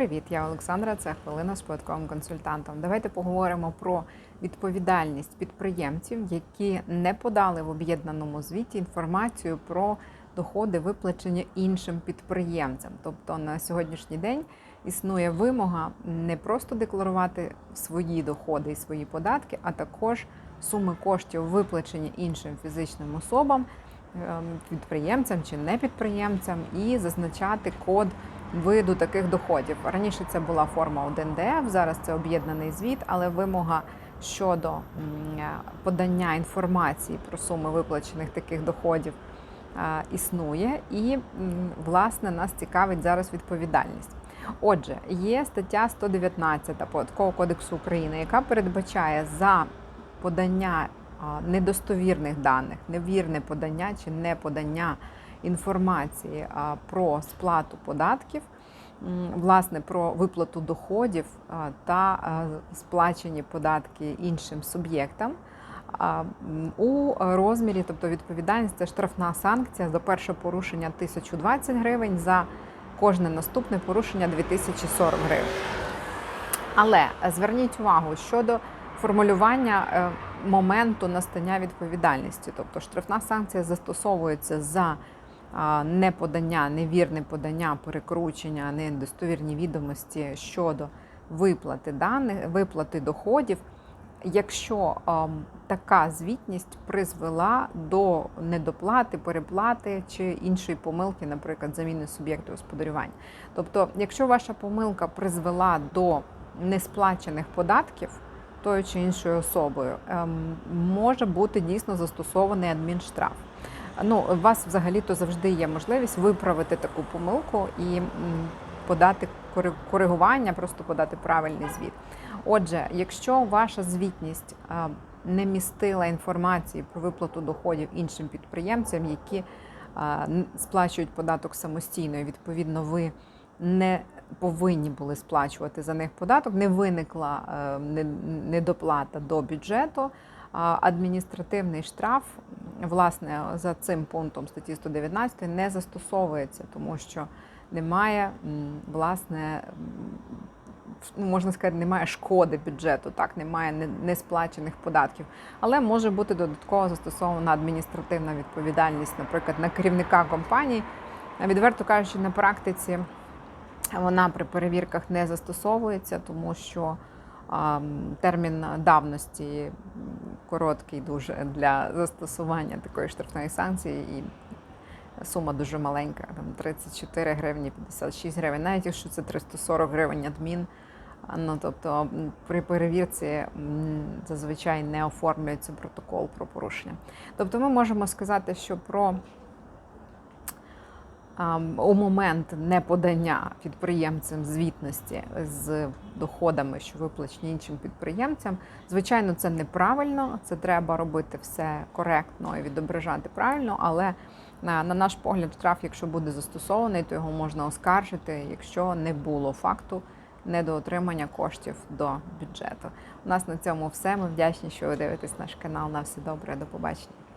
привіт! Я Олександра. Це хвилина з податковим консультантом. Давайте поговоримо про відповідальність підприємців, які не подали в об'єднаному звіті інформацію про доходи, виплачені іншим підприємцям. Тобто на сьогоднішній день існує вимога не просто декларувати свої доходи і свої податки, а також суми коштів, виплачені іншим фізичним особам. ем, Підприємцям чи не підприємцям, і зазначати код виду таких доходів. Раніше це була форма 1ДФ, зараз це об'єднаний звіт, але вимога щодо подання інформації про суми виплачених таких доходів існує, і власне нас цікавить зараз відповідальність. Отже, є стаття 119 Податкового кодексу України, яка передбачає за подання недостовірних даних, невірне подання чи неподання інформації про сплату податків, власне, про виплату доходів та сплачені податки іншим суб'єктам. У розмірі, тобто відповідальність, це штрафна санкція за перше порушення 1020 гривень, за кожне наступне порушення 2040 гривень. Але зверніть увагу щодо формулювання е, моменту настання відповідальності. Тобто штрафна санкція застосовується за неподання, невірне подання, перекручення, недостовірні відомості щодо виплати даних, виплати доходів. Якщо така звітність призвела до недоплати, переплати чи іншої помилки, наприклад, заміни суб'єкту господарювання. Тобто, якщо ваша помилка призвела до несплачених податків тою чи іншою особою, ем, може бути дійсно застосований адмінштраф. Ну, у вас взагалі-то завжди є можливість виправити таку помилку і подати кори- коригування, просто подати правильний звіт. Отже, якщо ваша звітність не містила інформації про виплату доходів іншим підприємцям, які сплачують податок самостійно, і відповідно ви не повинні були сплачувати за них податок, не виникла е, недоплата до бюджету. Адміністративний штраф, власне, за цим пунктом статті 119 не застосовується, тому що немає власне. ну, можна сказати, немає шкоди бюджету, так немає несплачених податків, але може бути додатково застосована адміністративна відповідальність, наприклад, на керівника компанії. Відверто кажучи, на практиці вона при перевірках не застосовується, тому що термін давності короткий дуже для застосування такої штрафної санкції і сума дуже маленька, там 34 гривні, 56 гривень, навіть якщо це 340 гривень адмін. Ну, тобто при перевірці зазвичай не оформлюється протокол про порушення. Тобто ми можемо сказати, що про у момент неподання підприємцям звітності з доходами, що виплачені іншим підприємцям, звичайно, це неправильно. Це треба робити все коректно і відображати правильно, але на, на наш погляд, штраф, якщо буде застосований, то його можна оскаржити, якщо не було факту недоотримання коштів до бюджету. У нас на цьому все. Ми вдячні, що ви дивитесь наш канал. На все добре, до побачення.